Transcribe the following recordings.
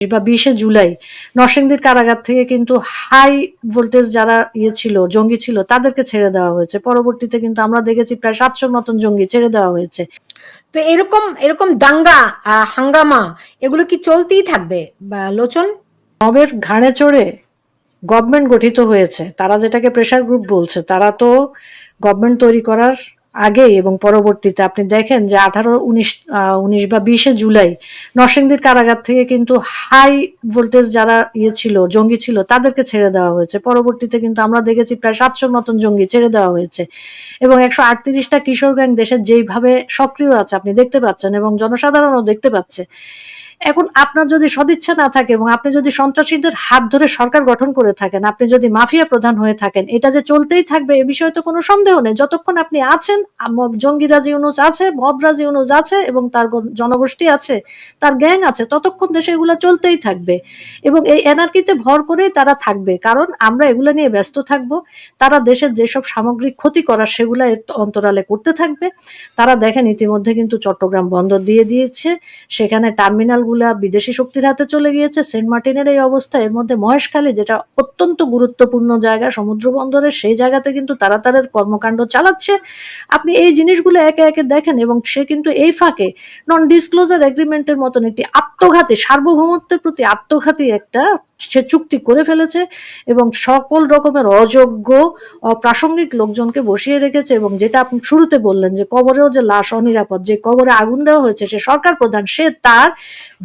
বা বিশে জুলাই নরসিংদীর কারাগার থেকে কিন্তু হাই ভোল্টেজ যারা ইয়ে ছিল জঙ্গি ছিল তাদেরকে ছেড়ে দেওয়া হয়েছে। পরবর্তীতে কিন্তু আমরা দেখেছি প্রায় সাতশোর মতন জঙ্গি ছেড়ে দেওয়া হয়েছে। তো এরকম এরকম দাঙ্গা হাঙ্গামা এগুলো কি চলতেই থাকবে? বা লোচন? মবের ঘাড়ে চড়ে গভর্নমেন্ট গঠিত হয়েছে। তারা যেটাকে প্রেসার গ্রুপ বলছে তারা তো গভর্নমেন্ট তৈরি করার আগেই এবং পরবর্তীতে আপনি দেখেন যে আঠারো, উনিশ উনিশ বা বিশে জুলাই নরসিংদীর কারাগার থেকে কিন্তু হাই ভোল্টেজ যারা ইয়ে ছিল, জঙ্গি ছিল, তাদেরকে ছেড়ে দেওয়া হয়েছে। পরবর্তীতে কিন্তু আমরা দেখেছি প্রায় সাতশোর মতন জঙ্গি ছেড়ে দেওয়া হয়েছে। এবং একশো আটত্রিশটা কিশোর গ্যাং দেশে যেইভাবে সক্রিয় আছে, আপনি দেখতে পাচ্ছেন এবং জনসাধারণও দেখতে পাচ্ছে। এখন আপনার যদি সদিচ্ছা না থাকে এবং আপনি যদি সন্ত্রাসীদের হাত ধরে সরকার গঠন করে থাকেন, আপনি যদি মাফিয়া প্রধান হয়ে থাকেন, এটা যে চলতেই থাকবে এ বিষয়ে তো কোনো সন্দেহ নেই। যতক্ষণ আপনি আছেন জঙ্গিরাজ ইউনুস আছে মবরাজ ইউনুস আছে এবং তার জনগোষ্ঠী আছে, তার গ্যাং আছে, ততক্ষণ দেশে এগুলো চলতেই থাকবে। এবং এই এনার্কিতে ভর করেই তারা থাকবে। কারণ আমরা এগুলো নিয়ে ব্যস্ত থাকব। তারা দেশের যেসব সামগ্রিক ক্ষতি করার সেগুলো অন্তরালে করতে থাকবে। তারা দেখেন ইতিমধ্যে কিন্তু চট্টগ্রাম বন্দর দিয়ে দিয়েছে। সেখানে টার্মিনালগুলা বিদেশি শক্তির হাতে চলে গিয়েছে, সেন্ট মার্টিনের এই অবস্থা, এর মধ্যে মহেশখালী, যেটা অত্যন্ত গুরুত্বপূর্ণ জায়গা, সমুদ্র বন্দরের সেই জায়গাতে কিন্তু তারা তাদের কর্মকাণ্ড চালাচ্ছে। আপনি এই জিনিসগুলো একে একে দেখেন এবং সে কিন্তু এই ফাঁকে নন ডিসক্লোজার এগ্রিমেন্টের মতন একটি আত্মঘাতী, সার্বভৌমত্বের প্রতি আত্মঘাতী একটা সে চুক্তি করে ফেলেছে এবং সকল রকমের অযোগ্য, অপ্রাসঙ্গিক লোকজনকে বসিয়ে রেখেছে এবং যেটা আপনি শুরুতে বললেন যে কবরেও যে লাশ অনিরাপদ, যে কবরে আগুন দেওয়া হয়েছে, সে সরকার প্রধান, সে তার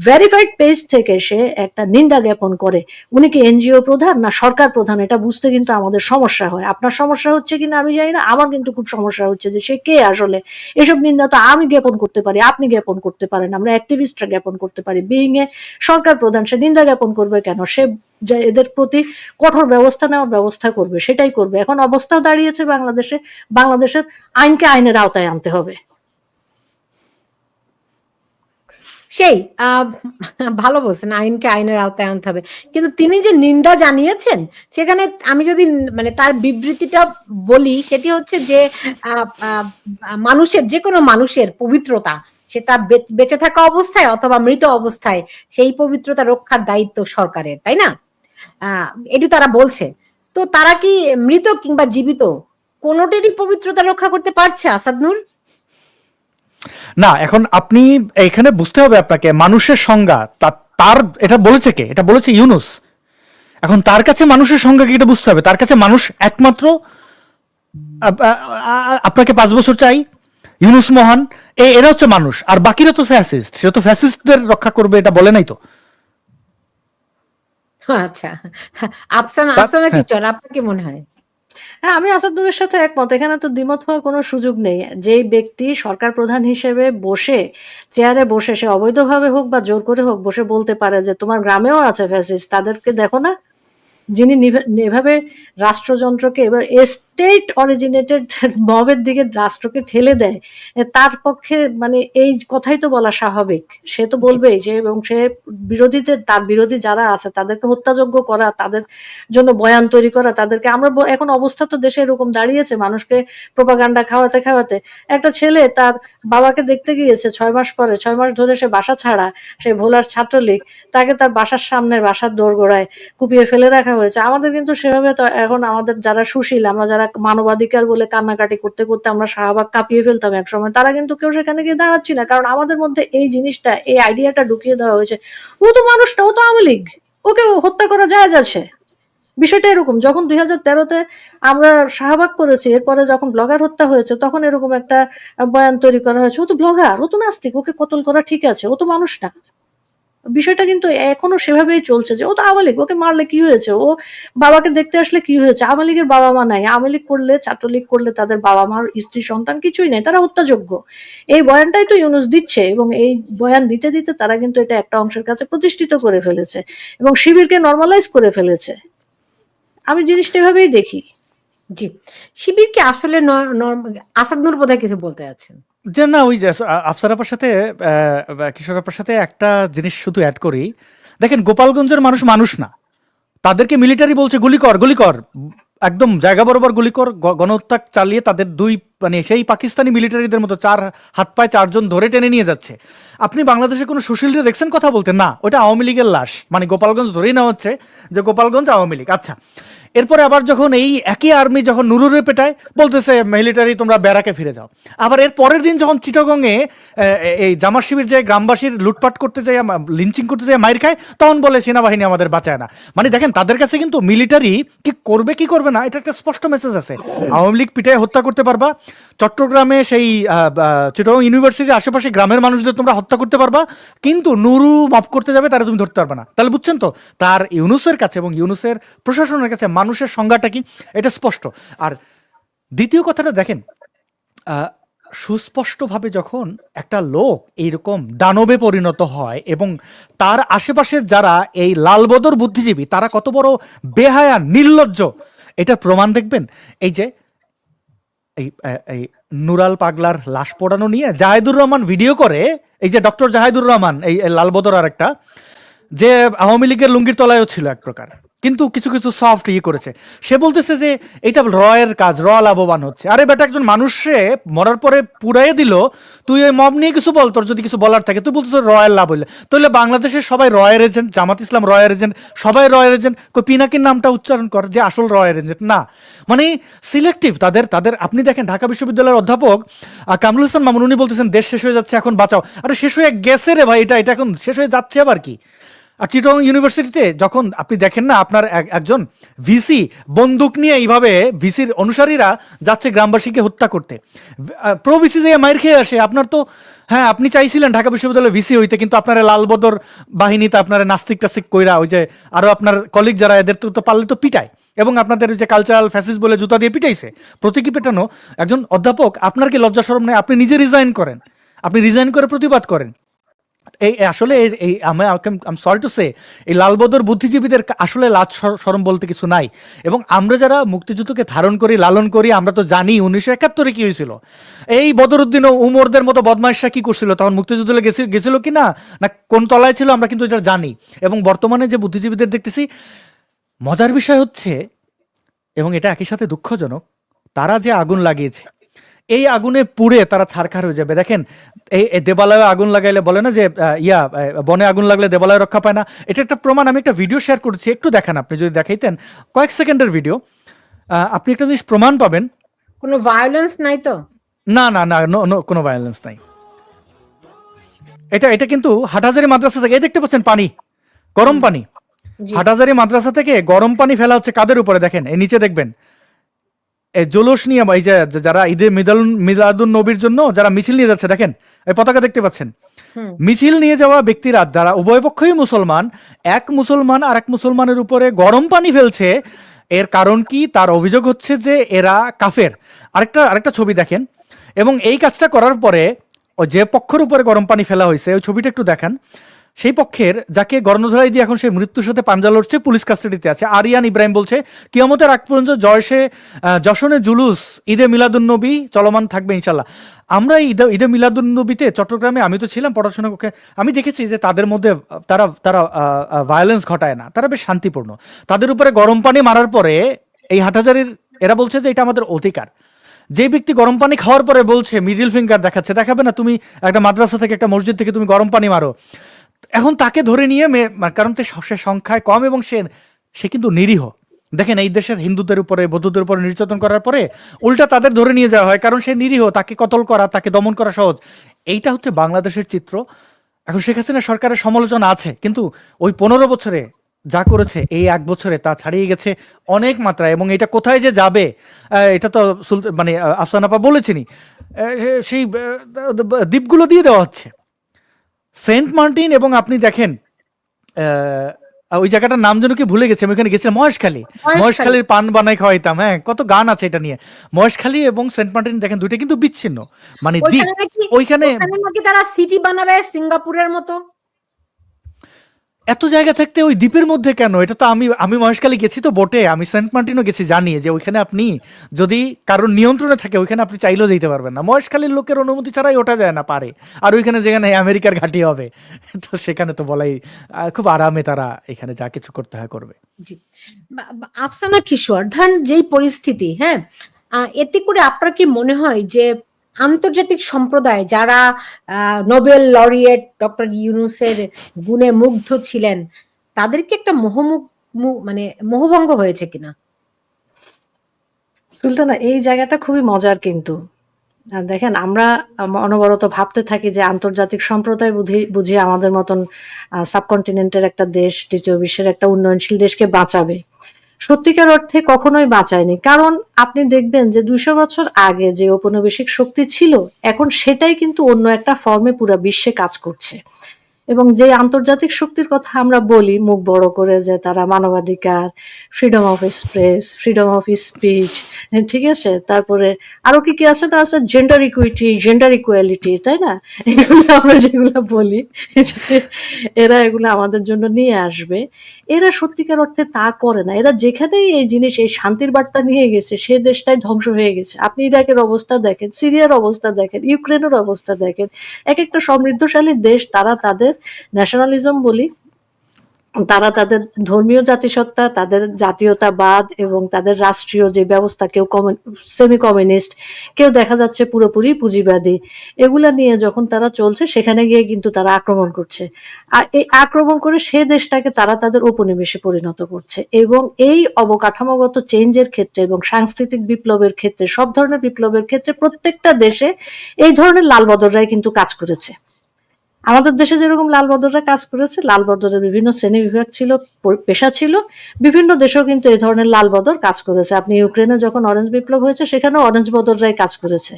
ভেরিফাইড পেজ থেকে সে একটা নিন্দা জ্ঞাপন করে। উনি কি এনজিও প্রধান না সরকার প্রধান? এটা বুঝতে কিন্তু আমাদের সমস্যা হয়। আপনার সমস্যা হচ্ছে কিনা আমি জানি না, আমার কিন্তু খুব সমস্যা হচ্ছে যে সে কে আসলে? এসব নিন্দা তো আমি জ্ঞাপন করতে পারি, আপনি জ্ঞাপন করতে পারেন, আমরা অ্যাক্টিভিস্টরা জ্ঞাপন করতে পারি। বিইং এ সরকার প্রধান, সে নিন্দা জ্ঞাপন করবে কেন? সে যে এদের প্রতি কঠোর ব্যবস্থা নেওয়ার ব্যবস্থা করবে, সেটাই করবে। এখন অবস্থাও দাঁড়িয়েছে বাংলাদেশে, বাংলাদেশের আইনকে আইনের আওতায় আনতে হবে। সেই ভালো বলছেন, আইনকে আইনের আওতায় আনতে হবে। কিন্তু তিনি যে নিন্দা জানিয়েছেন, সেখানে আমি যদি মানে তার বিবৃতিটা বলি, সেটি হচ্ছে যে মানুষের, যে কোনো মানুষের পবিত্রতা সেটা বে- বেঁচে থাকা অবস্থায় অথবা মৃত অবস্থায় সেই পবিত্রতা রক্ষার দায়িত্ব সরকারের, তাই না? এটি তারা বলছে। তো তারা কি মৃত কিংবা জীবিত কোনোটিরই পবিত্রতা রক্ষা করতে পারছে আসাদ নূর? না, এখন আপনি এখানে বুঝতে হবে আপনাকে, মানুষের সংজ্ঞা তার, এটা বলেছে কে? এটা বলেছে ইউনুস। এখন তার কাছে মানুষের সংজ্ঞা কি এটা বুঝতে হবে? তার কাছে মানুষ একমাত্র আপনাকে পাঁচ বছর চাই, ইউনুস মহান। এরা হচ্ছে মানুষ আর বাকিরা তো ফ্যাসিস্ট সে তো ফ্যাসিস্টদের রক্ষা করবে এটা বলে নাই তো। আচ্ছা আফসানা আফসানা কি হ্যাঁ। চল আপনার কি মনে হয়? হ্যাঁ আমি আসাদুরের সাথে একমত এখানে তো দ্বিমত হওয়ার কোনো সুযোগ নেই। যেই ব্যক্তি সরকার প্রধান হিসেবে বসে চেয়ারে বসে সে অবৈধভাবে হোক বা জোর করে হোক বসে বলতে পারে যে তোমার গ্রামেও আছে ফ্যাসিস্ট তাদেরকে দেখো না। যিনি নিভে- এভাবে রাষ্ট্রযন্ত্রকে এবার স্টেট অরিজিনেটেড মবের দিকে রাষ্ট্রকে ঠেলে দেয় তার পক্ষে মানে এই কথাই তো বলা স্বাভাবিক। সে তো বলবেই যে, এবং সে বিরোধীদের তার বিরোধী যারা আছে, তাদেরকে হত্যাযোগ্য করা, তাদের জন্য বয়ান তৈরি করা, তাদেরকে আমরা এখন অবস্থা তো দেশে এরকম দাঁড়িয়েছে, মানুষকে প্রোপাগান্ডা খাওয়াতে খাওয়াতে। একটা ছেলে তার বাবাকে দেখতে গিয়েছে ছয় মাস পরে, ছয় মাস ধরে সে বাসা ছাড়া, সে ভোলার ছাত্রলীগ, তাকে তার বাসার সামনের বাসার দোরগোড়ায় কুপিয়ে ফেলে রাখা হয়েছে। আমাদের কিন্তু সেভাবে তো এখন আমাদের যারা সুশীল, আমরা যারা মানবাধিকার বলে কান্নাকাটি করতে করতে আমরা শাহবাগ কাঁপিয়ে ফেলতাম একসময়। তারা কিন্তু কেউ সেখানে গিয়ে দাঁড়াচ্ছি না, কারণ আমাদের মধ্যে এই জিনিসটা, এই আইডিয়াটা ঢুকিয়ে দেওয়া হয়েছে। ও তো মানুষ না ও তো আওয়ামী লীগ। ওকে হত্যা করা যায় যাচ্ছে। বিষয়টা এরকম, যখন দুই হাজার তেরোতে আমরা শাহবাগ করেছি, এরপরে যখন ব্লগার হত্যা হয়েছে, তখন এরকম একটা বয়ান তৈরি করা হয়েছে। ও তো ব্লগার, ও তো নাস্তিক, ওকে কতল করা ঠিক আছে, ও তো মানুষ না। বিষয়টা কিন্তু এখনও সেভাবেই চলছে যে ও তো আওয়ামী লীগ, ওকে মারলে কি হয়েছে? ও বাবাকে দেখতে আসলে কি হয়েছে? আওয়ামী লীগের বাবা মা নাই। আওয়ামী লীগ করলে, ছাত্রলীগ করলে তাদের বাবা মার স্ত্রী, সন্তান কিছুই নাই, তারা হত্যাযোগ্য। এই বয়ানটাই তো ইউনুস দিচ্ছে এবং এই বয়ান দিতে দিতে তারা কিন্তু এটা একটা অংশের কাছে প্রতিষ্ঠিত করে ফেলেছে এবং শিবিরকে নর্মালাইজ করে ফেলেছে। আমি জিনিসটা এভাবেই দেখি। জি। শিবির কি আসলে ন- নর্ম- আসাদ নূর বোধহয় কিছু বলতে আছেন যে না, ওই যে আফসার আপার সাথে কিশোর আপার সাথে একটা জিনিস শুধু অ্যাড করি। দেখেন, গোপালগঞ্জের মানুষ মানুষ না। তাদেরকে মিলিটারি বলছে, গুলি কর গুলি কর। একদম জায়গা বরাবর গুলি কর গণহত্যা চালিয়ে তাদের দুই মানে সেই পাকিস্তানি মিলিটারিদের মতো চার হাত পায়ে চারজন ধরে টেনে নিয়ে যাচ্ছে। আপনি বাংলাদেশে কোনো সুশীলরে দেখছেন কথা বলতে না, ওটা আওয়ামী লীগের লাশ। মানে গোপালগঞ্জ ধরেই নেওয়া হচ্ছে যে গোপালগঞ্জ আওয়ামী লীগ। আচ্ছা এরপরে আবার যখন এই একই আর্মি যখন নুরুরে পেটায় বলতেছে, মিলিটারি, তোমরা ব্যারাকে ফিরে যাও। আবার এর পরের দিন যখন চিটাগংয়ে এই জামার শিবির যে গ্রামবাসীর লুটপাট করতে যায় লিঞ্চিং করতে যায়, মাইর খায়, তখন বলে, সেনাবাহিনী আমাদের বাঁচায় না। মানে দেখেন, তাদের কাছে কিন্তু মিলিটারি কি করবে কি করবে না, এটা একটা স্পষ্ট মেসেজ আছে। আওয়ামী লীগ পিটায় হত্যা করতে পারবা চট্টগ্রামে সেই আহ, ইউনিভার্সিটির আশেপাশে গ্রামের মানুষদের তোমরা হত্যা করতে পারবা কিন্তু নুরু মাফ করতে যাবে তারা তুমি ধরতে পারবে না। তাহলে বুঝছেন তো তার ইউনুসের কাছে এবং ইউনুসের প্রশাসনের কাছে মানুষের সংজ্ঞাটা কি? এটা স্পষ্ট। আর দ্বিতীয় কথাটা দেখেন সুস্পষ্টভাবে যখন একটা লোক এইরকম দানবে পরিণত হয় এবং তার আশেপাশের যারা এই লালবদর বুদ্ধিজীবী তারা কত বড় বেহায়া নির্লজ্জ এটা প্রমাণ দেখবেন? এই যে এই এই নুরাল পাগলার লাশ পড়ানো নিয়ে জাহেদুর রহমান ভিডিও করে, এই যে ডক্টর জাহেদুর রহমান, এই লালবদর আর একটা যে আওয়ামী লীগের লুঙ্গির তলায়ও ছিল এক প্রকার। কিন্তু কিছু কিছু সফট ইয়ে করেছে। সে বলতেছে যে, এটা রয়ের কাজ, র লাভবান হচ্ছে। আরে বেটা, একজন মানুষে মরার পরে পুরাই দিল, তুই ওই মব নিয়ে কিছু বল, তোর যদি কিছু বলার থাকে। তুই বলতেছ রয়্যাল লাভ হইলে। তাহলে বাংলাদেশের সবাই রয়ের এজেন্ট জামাত ইসলাম রয়ের এজেন্ট সবাই রয়ের এজেন্ট কই পিনাকির নামটা উচ্চারণ কর, যে আসল রয়ের এজেন্ট না। মানে সিলেক্টিভ তাদের তাদের, আপনি দেখেন ঢাকা বিশ্ববিদ্যালয়ের অধ্যাপক কামরুল হাসান মামুন, উনি বলতেছেন, দেশ শেষ হয়ে যাচ্ছে, এখন বাঁচাও। আরে শেষ হয়ে গেছে রে ভাই, এটা এটা এখন শেষ হয়ে যাচ্ছে আবার কি? আর চিটং ইউনিভার্সিটিতে যখন আপনি দেখেন না আপনার এক- একজন ভিসি বন্দুক নিয়ে এইভাবে ভিসির অনুসারীরা যাচ্ছে গ্রামবাসীকে হত্যা করতে। প্রো ভিসি যে মাইর খেয়ে আসে, আপনার তো হ্যাঁ আপনি চাইছিলেন ঢাকা বিশ্ববিদ্যালয়ে ভিসি হইতে, কিন্তু আপনার লালবদর বাহিনীতে আপনার নাস্তিক টাস্তিক কইরা ওই যে আরও আপনার কলিগ যারা এদের তো পারলে তো পিটায়। এবং আপনাদের যে কালচারাল ফ্যাসিস বলে জুতা দিয়ে পিটাইছে। প্রতীকী পেটানো একজন অধ্যাপক, আপনার কি লজ্জা শরম নেই? আপনি নিজে রিজাইন করেন। আপনি রিজাইন করে প্রতিবাদ করেন। এই আসলে এই- আমি, আম সরি টু সে এই লালবদর বুদ্ধিজীবীদের আসলে লাজ সর- শরম বলতে কিছু নাই। এবং আমরা যারা মুক্তিযুদ্ধকে ধারণ করি, লালন করি, আমরা তো জানি উনিশশো একাত্তরে কি হয়েছিল। এই বদরুদ্দিন উমরদের মতো বদমাইশরা কি করছিল? তখন মুক্তিযুদ্ধে গেছিল কি না? না, কোন তলায় ছিল আমরা কিন্তু এটা জানি। এবং বর্তমানে যে বুদ্ধিজীবীদের দেখতেছি, মজার বিষয় হচ্ছে, এবং এটা একই সাথে দুঃখজনক, তারা যে আগুন লাগিয়েছে এই আগুনে পুড়ে তারা ছারখার হয়ে যাবে। দেখেন এই দেবালয়ে আগুন লাগাইলে বলে না যে ইয়া বনে আগুন লাগলে দেবালয় রক্ষা পায় না। এটা একটা প্রমাণ আমি একটা ভিডিও শেয়ার করেছি একটু দেখেন আপনি যদি দেখাইতেন। কয়েক সেকেন্ডের ভিডিও। আপনি একটা জিনিস প্রমাণ পাবেন। কোনো ভায়োলেন্স নাই তো? না না না কোনো ভায়োলেন্স নাই। এটা এটা কিন্তু হাটহাজারি মাদ্রাসা থেকে এই দেখতে পাচ্ছেন পানি গরম পানি। হাটহাজারি মাদ্রাসা থেকে গরম পানি ফেলা হচ্ছে কাদের উপরে? দেখেন এই নিচে দেখবেন। জুলুস নিয়ে এই যারা ঈদে মিলাদুন নবীর জন্য যারা মিছিল নিয়ে যাচ্ছে দেখেন এই পতাকা দেখতে পাচ্ছেন? মিছিল নিয়ে যাওয়া ব্যক্তিরা যারা উভয় পক্ষই মুসলমান এক মুসলমান আর এক মুসলমানের উপরে গরম পানি ফেলছে এর কারণ কি? তার অভিযোগ হচ্ছে যে এরা কাফের। আরেকটা আরেকটা ছবি দেখেন এবং এই কাজটা করার পরে যে পক্ষের উপরে গরম পানি ফেলা হয়েছে ওই ছবিটা একটু দেখান। সেই পক্ষের, যাকে গণধরাই দিয়ে এখন সেই মৃত্যুর সাথে পাঞ্জা লড়ছে, পুলিশ কাস্টাডিতে আছে। আরিয়ান ইব্রাহিম বলছে, কিয়ামতের আগ পর্যন্ত জয়সে যশনে জুলুস, ঈদে মিলাদুন্নবী চলমান থাকবে ইনশাল্লাহ আমরা ঈদে ঈদে মিলাদুন্নবীতে চট্টগ্রামে, আমি তো ছিলাম পড়াশোনা কক্ষে আমি দেখেছি যে তাদের মধ্যে তারা তারা ভায়োলেন্স ঘটায় না। তারা বেশ শান্তিপূর্ণ। তাদের উপরে গরম পানি মারার পরে, এই হাটহাজারির, এরা বলছে যে এটা আমাদের অধিকার। যে ব্যক্তি গরম পানি খাওয়ার পরে বলছে মিডিল ফিঙ্গার দেখাচ্ছে, দেখাবে না তুমি একটা মাদ্রাসা থেকে একটা মসজিদ থেকে তুমি গরম পানি মারো। এখন তাকে ধরে নিয়ে মে- কারণ সে সংখ্যায় কম এবং সে সে কিন্তু নিরীহ। দেখেন এই দেশের হিন্দুদের উপরে, বৌদ্ধদের উপরে নির্যাতন করার পরে উল্টা তাদের ধরে নিয়ে যাওয়া হয়। কারণ সে নিরীহ, তাকে কতল করা, তাকে দমন করা সহজ। এইটা হচ্ছে বাংলাদেশের চিত্র। এখন শেখ হাসিনা সরকারের সমালোচনা আছে, কিন্তু ওই পনেরো বছরে যা করেছে, এই এক বছরে তা ছাড়িয়ে গেছে অনেক মাত্রায়। এবং এটা কোথায় যে যাবে এটা তো মানে আফসানাপা বলেছিনি সেই দ্বীপগুলো দিয়ে দেওয়া হচ্ছে। সেন্ট মার্টিন এবং আপনি দেখেন আহ, ওই জায়গাটার নাম যেন কি ভুলে গেছে আমি ওখানে গেছিলাম মহেশখালী। মহেশখালী। মহেশখালীর পান বানাই খাওয়াইতাম হ্যাঁ কত গান আছে এটা নিয়ে। মহেশখালী এবং সেন্ট মার্টিন দেখেন দুইটা কিন্তু বিচ্ছিন্ন। মানে দ্বীপ ওইখানে ওইখানে নাকি তারা সিটি বানাবে সিঙ্গাপুরের মতো। এত জায়গা থাকতে ওই দ্বীপের মধ্যে কেন? এটা তো আমি আমি মহেশখালী গেছি তো বোটে আমি সেন্ট মার্টিনও গেছি, জানি যে ওইখানে আপনি যদি কারোর নিয়ন্ত্রণে থাকে, ওইখানে আপনি চাইলেও যেতে পারবেন না। মহেশখালীর লোকের অনুমতি ছাড়াই ওঠা যায় না, পারে। আর ওইখানে যেখানে আমেরিকার ঘাঁটি হবে, তো সেখানে তো বলাই খুব আরামে তারা এখানে যা কিছু করতে হয় করবে। আফসানা কিশোর, ধরেন যেই পরিস্থিতি হ্যাঁ? এতে করে আপনার কি মনে হয় যে আন্তর্জাতিক সম্প্রদায় যারা নোবেল লরিয়েট ডক্টর ইউনুসের গুণে মুগ্ধ ছিলেন, তাদেরকে একটা মোহমুখ মানে মোহভঙ্গ হয়েছে কিনা? সুলতানা, এই জায়গাটা খুবই মজার কিন্তু। দেখেন, আমরা অনবরত ভাবতে থাকি যে আন্তর্জাতিক সম্প্রদায় বুঝি বুঝি আমাদের মতন সাবকন্টিনেন্টের একটা দেশ, দ্বিতীয় বিশ্বের একটা উন্নয়নশীল দেশকে বাঁচাবে। সত্যিকার অর্থে কখনোই বাঁচায়নি। কারণ আপনি দেখবেন যে দুইশো বছর আগে যে ঔপনিবেশিক শক্তি ছিল, এখন সেটাই কিন্তু অন্য একটা ফর্মে পুরা বিশ্বে কাজ করছে। এবং যে আন্তর্জাতিক শক্তির কথা আমরা বলি, মুখ বড় করে যে তারা মানবাধিকার freedom of express freedom of speech ঠিক আছে? তারপরে আরও কি কি আছে না আছে? জেন্ডার ইকুইটি জেন্ডার ইকুয়ালিটি তাই না? এগুলো আমরা যেগুলো বলি এরা এগুলো আমাদের জন্য নিয়ে আসবে। এরা সত্যিকার অর্থে তা করে না। এরা যেখানেই এই জিনিস, এই শান্তির বার্তা নিয়ে গেছে, সে দেশটাই ধ্বংস হয়ে গেছে। আপনি ইরাকের অবস্থা দেখেন, সিরিয়ার অবস্থা দেখেন, ইউক্রেনের অবস্থা দেখেন এক একটা সমৃদ্ধশালী দেশ, তারা তাদের ন্যাশনালিজম বলি, তারা তাদের ধর্মীয় জাতিসত্তা, তাদের জাতীয়তাবাদ এবং তাদের রাষ্ট্রীয় যে ব্যবস্থা, কেউ সেমি কমিউনিস্ট কেউ দেখা যাচ্ছে পুরোপুরি পুঁজিবাদী, এগুলা নিয়ে যখন তারা চলছে, সেখানে গিয়ে কিন্তু তারা আক্রমণ করছে। আর এই আক্রমণ করে সে দেশটাকে তারা তাদের উপনিবেশে পরিণত করছে এবং এই অবকাঠামোগত চেঞ্জের ক্ষেত্রে এবং সাংস্কৃতিক বিপ্লবের ক্ষেত্রে, সব ধরনের বিপ্লবের ক্ষেত্রে প্রত্যেকটা দেশে এই ধরনের লাল বদররাই কিন্তু কাজ করেছে। আমাদের দেশে যেরকম লাল বদররা কাজ করেছে, লাল বদরের বিভিন্ন শ্রেণি বিভাগ ছিল পেশা ছিল, বিভিন্ন দেশেও কিন্তু এই ধরনের লাল বদর কাজ করেছে। আপনি ইউক্রেনে যখন অরেঞ্জ বিপ্লব হয়েছে, সেখানেও অরেঞ্জ বদররাই কাজ করেছে।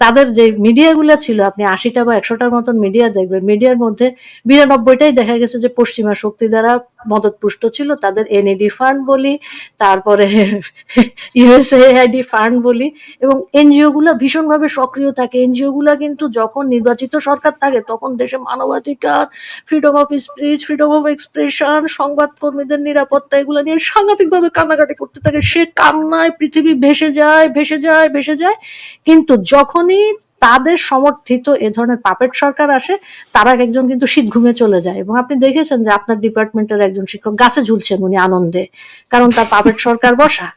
তাদের যে মিডিয়াগুলো ছিল, আপনি আশিটা বা একশোটার মতন মিডিয়া দেখবেন মিডিয়ার মধ্যে বিরানব্বইটাই দেখা গেছে যে পশ্চিমা শক্তি দ্বারা মদতপুষ্ট ছিল, তাদের এনএডি ফান্ড বলি, তারপরে ইউএসএআইডি ফান্ড বলি, এবং এনজিও গুলা ভীষণভাবে সক্রিয় থাকে। এনজিও গুলা কিন্তু যখন নির্বাচিত সরকার থাকে, তখন দেশে মানবাধিকার freedom of speech freedom of expression সংবাদ কর্মীদের নিরাপত্তা, এগুলো নিয়ে সাংঘাতিকভাবে কান্নাকাটি করতে থাকে। সে কান্নায় পৃথিবী ভেসে যায় ভেসে যায় ভেসে যায়। কিন্তু যখনই তাদের সমর্থিত এ ধরনের পাপেট সরকার আসে, তারা একজন কিন্তু শীত ঘুমে চলে যায়। এবং আপনি দেখেছেন যে আপনার ডিপার্টমেন্টের একজন শিক্ষক গাছে ঝুলছেন উনি আনন্দে, কারণ তার পাপেট সরকার বসা।